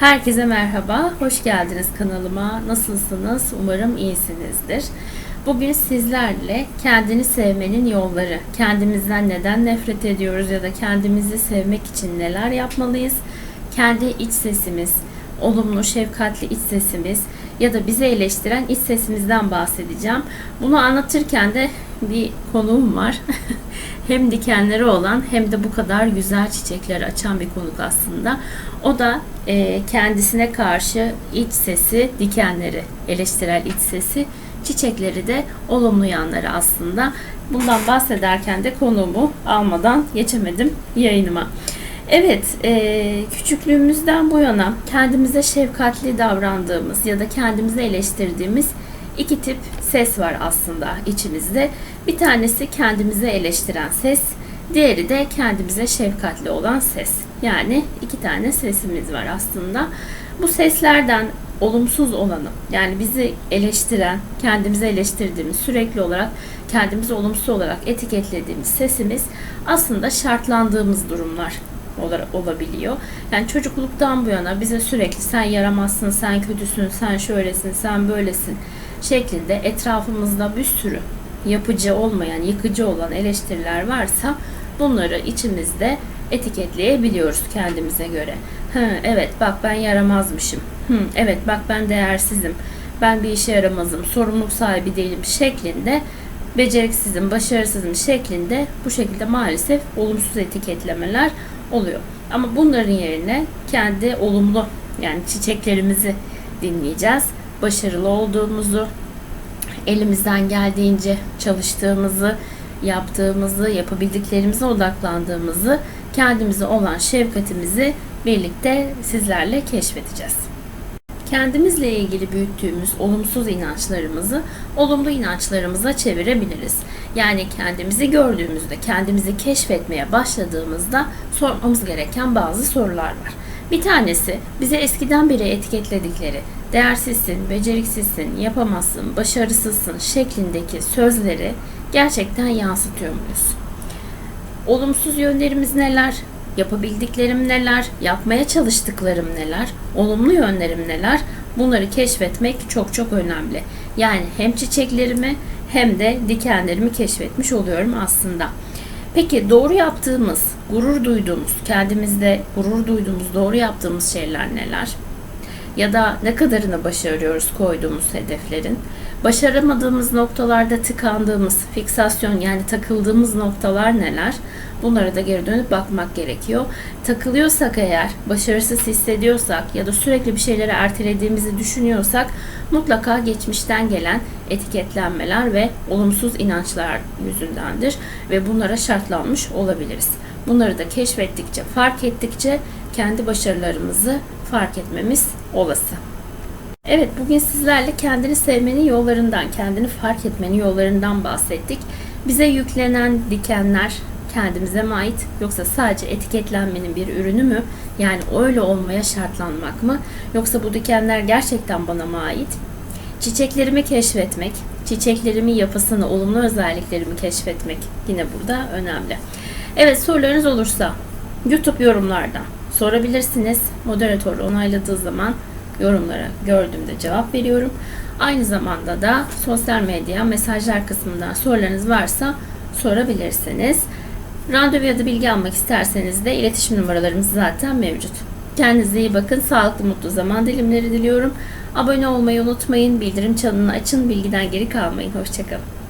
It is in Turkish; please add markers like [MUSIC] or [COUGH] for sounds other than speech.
Herkese merhaba, hoş geldiniz kanalıma. Nasılsınız? Umarım iyisinizdir. Bugün sizlerle kendini sevmenin yolları, kendimizden neden nefret ediyoruz ya da kendimizi sevmek için neler yapmalıyız, kendi iç sesimiz, olumlu, şefkatli iç sesimiz ya da bizi eleştiren iç sesimizden bahsedeceğim. Bunu anlatırken de bir konuğum var. [LAUGHS] hem dikenleri olan hem de bu kadar güzel çiçekler açan bir konuk aslında. O da e, kendisine karşı iç sesi, dikenleri, eleştirel iç sesi, çiçekleri de olumlu yanları aslında. Bundan bahsederken de konuğumu almadan geçemedim yayınıma. Evet, e, küçüklüğümüzden bu yana kendimize şefkatli davrandığımız ya da kendimizi eleştirdiğimiz iki tip ses var aslında içimizde. Bir tanesi kendimize eleştiren ses, diğeri de kendimize şefkatli olan ses. Yani iki tane sesimiz var aslında. Bu seslerden olumsuz olanı yani bizi eleştiren, kendimizi eleştirdiğimiz, sürekli olarak kendimizi olumsuz olarak etiketlediğimiz sesimiz aslında şartlandığımız durumlar olabiliyor. Yani çocukluktan bu yana bize sürekli sen yaramazsın, sen kötüsün, sen şöylesin, sen böylesin şeklinde etrafımızda bir sürü yapıcı olmayan, yıkıcı olan eleştiriler varsa bunları içimizde etiketleyebiliyoruz kendimize göre. Hı, evet bak ben yaramazmışım. Hı, evet bak ben değersizim. Ben bir işe yaramazım. Sorumluluk sahibi değilim şeklinde beceriksizim, başarısızım şeklinde bu şekilde maalesef olumsuz etiketlemeler oluyor. Ama bunların yerine kendi olumlu yani çiçeklerimizi dinleyeceğiz. Başarılı olduğumuzu, elimizden geldiğince çalıştığımızı, yaptığımızı, yapabildiklerimize odaklandığımızı, kendimize olan şefkatimizi birlikte sizlerle keşfedeceğiz. Kendimizle ilgili büyüttüğümüz olumsuz inançlarımızı olumlu inançlarımıza çevirebiliriz. Yani kendimizi gördüğümüzde, kendimizi keşfetmeye başladığımızda sormamız gereken bazı sorular var. Bir tanesi bize eskiden beri etiketledikleri değersizsin, beceriksizsin, yapamazsın, başarısızsın şeklindeki sözleri gerçekten yansıtıyor muyuz? Olumsuz yönlerimiz neler? Yapabildiklerim neler? Yapmaya çalıştıklarım neler? Olumlu yönlerim neler? Bunları keşfetmek çok çok önemli. Yani hem çiçeklerimi hem de dikenlerimi keşfetmiş oluyorum aslında. Peki doğru yaptığımız, gurur duyduğumuz, kendimizde gurur duyduğumuz, doğru yaptığımız şeyler neler? Ya da ne kadarını başarıyoruz koyduğumuz hedeflerin? Başaramadığımız noktalarda tıkandığımız, fiksasyon yani takıldığımız noktalar neler? Bunlara da geri dönüp bakmak gerekiyor. Takılıyorsak eğer, başarısız hissediyorsak ya da sürekli bir şeyleri ertelediğimizi düşünüyorsak mutlaka geçmişten gelen etiketlenmeler ve olumsuz inançlar yüzündendir ve bunlara şartlanmış olabiliriz. Bunları da keşfettikçe, fark ettikçe kendi başarılarımızı fark etmemiz olası. Evet bugün sizlerle kendini sevmenin yollarından, kendini fark etmenin yollarından bahsettik. Bize yüklenen dikenler kendimize mi ait yoksa sadece etiketlenmenin bir ürünü mü? Yani öyle olmaya şartlanmak mı? Yoksa bu dikenler gerçekten bana mı ait? Çiçeklerimi keşfetmek, çiçeklerimin yapısını, olumlu özelliklerimi keşfetmek yine burada önemli. Evet sorularınız olursa YouTube yorumlardan sorabilirsiniz. Moderatör onayladığı zaman yorumlara gördüğümde cevap veriyorum. Aynı zamanda da sosyal medya mesajlar kısmından sorularınız varsa sorabilirsiniz. Randevu ya da bilgi almak isterseniz de iletişim numaralarımız zaten mevcut. Kendinize iyi bakın. Sağlıklı mutlu zaman dilimleri diliyorum. Abone olmayı unutmayın. Bildirim çanını açın. Bilgiden geri kalmayın. Hoşçakalın.